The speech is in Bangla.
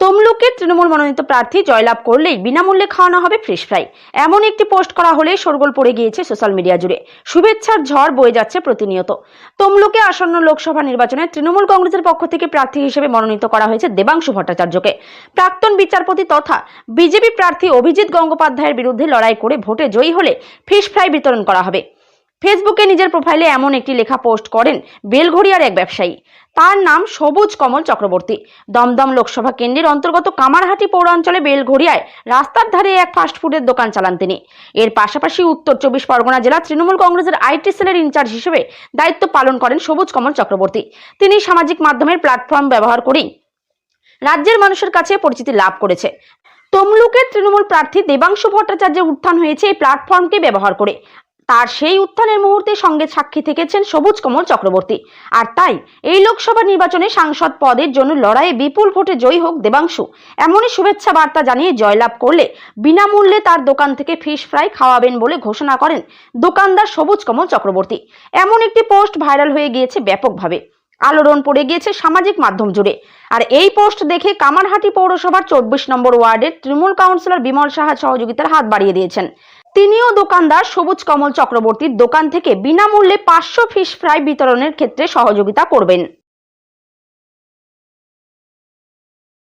তমলুকের তৃণমূল মনোনীত প্রার্থী জয়লাভ করলেই বিনামূল্যে খাওয়ানো হবে ফিশ ফ্রাই এমন একটি পোস্ট করা হলে শোরগোল পড়ে গিয়েছে সোশ্যাল মিডিয়া জুড়ে। শুভেচ্ছার ঝড় বয়ে যাচ্ছে প্রতিনিয়ত। তমলুকে আসন্ন লোকসভা নির্বাচনে তৃণমূল কংগ্রেসের পক্ষ থেকে প্রার্থী হিসেবে মনোনীত করা হয়েছে দেবাংশু ভট্টাচার্যকে। প্রাক্তন বিচারপতি তথা বিজেপি প্রার্থী অভিজিৎ গঙ্গোপাধ্যায়ের বিরুদ্ধে লড়াই করে ভোটে জয়ী হলে ফিশ ফ্রাই বিতরণ করা হবে। ফেসবুকে নিজের প্রোফাইলে এমন একটি লেখা পোস্ট করেন বেলঘড়িয়ার এক ব্যবসায়ী। তার নাম সবুজ কমল চক্রবর্তী। দমদম লোকসভা কেন্দ্রের অন্তর্গত কামারহাটি পৌরাঞ্চলে বেলঘড়িয়ায় রাস্তার ধারে এক ফাস্টফুডের দোকান চালান তিনি। এর পাশাপাশি উত্তর চব্বিশ পরগনা জেলা তৃণমূল কংগ্রেসের আইটি সেলের ইনচার্জ হিসেবে দায়িত্ব পালন করেন সবুজ কমল চক্রবর্তী। তিনি সামাজিক মাধ্যমের প্ল্যাটফর্ম ব্যবহার করেই রাজ্যের মানুষের কাছে পরিচিতি লাভ করেছে। তমলুকের তৃণমূল প্রার্থী দেবাংশু ভট্টাচার্যের উত্থান হয়েছে এই প্ল্যাটফর্মকে ব্যবহার করে। তার সেই উত্থানের মুহূর্তে সঙ্গে সাক্ষী থেকেছেন সবুজ কমল চক্রবর্তী। আর তাই, এই লোকসভা নির্বাচনে সাংসদ পদের জন্য লড়াইয়ে বিপুল ভোটে জয়ী হোক দেবাংশু। এমনই শুভেচ্ছা বার্তা জানিয়ে জয়লাভ করলে বিনামূল্যে তার দোকান থেকে ফিশ ফ্রাই খাওয়াবেন বলে ঘোষণা করেন দোকানদার সবুজ কমল চক্রবর্তী। এমন একটি পোস্ট ভাইরাল হয়ে গিয়েছে ব্যাপকভাবে। আলোড়ন পড়ে গিয়েছে সামাজিক মাধ্যম জুড়ে। আর এই পোস্ট দেখে কামারহাটি পৌরসভার চব্বিশ নম্বর ওয়ার্ডের তৃণমূল কাউন্সিলর বিমল সাহা সহযোগিতার হাত বাড়িয়ে দিয়েছেন। তিনিও দোকানদার সবুজ কমল চক্রবর্তীর দোকান থেকে বিনামূল্যে পাঁচশো ফিশ ফ্রাই বিতরণের ক্ষেত্রে সহযোগিতা করবেন।